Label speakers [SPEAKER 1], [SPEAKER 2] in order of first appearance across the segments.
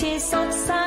[SPEAKER 1] tea some.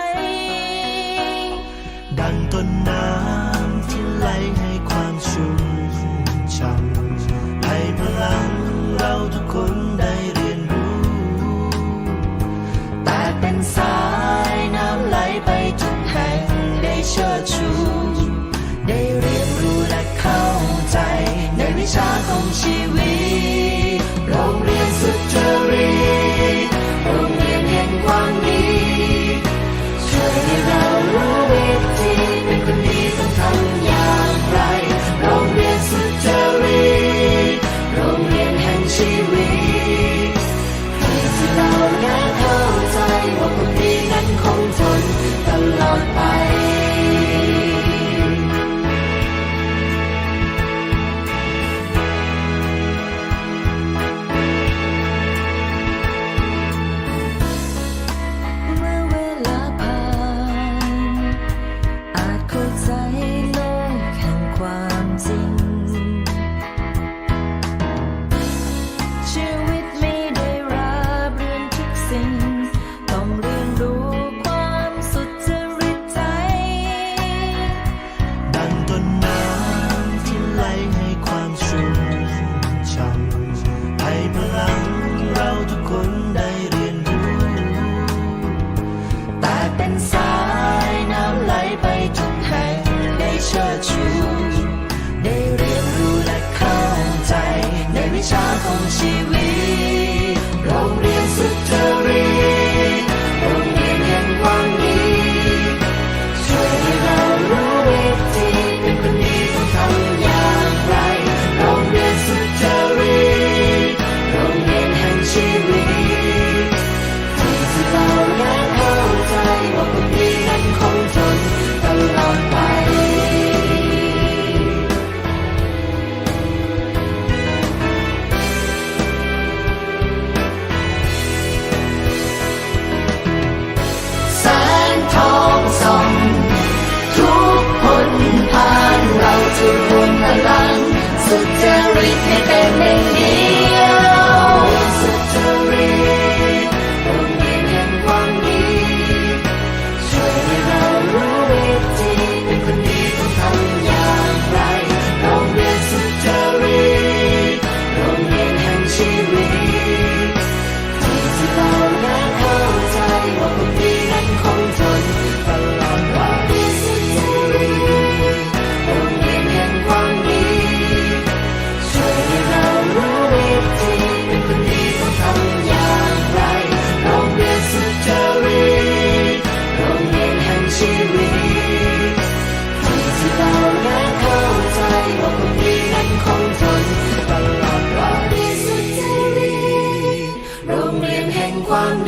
[SPEAKER 1] ็นสายน้ำ
[SPEAKER 2] ไหลไปทุกแห่งได้เชิดชูได้เรียนรู้และเข้าใจในวิชาของชีวิต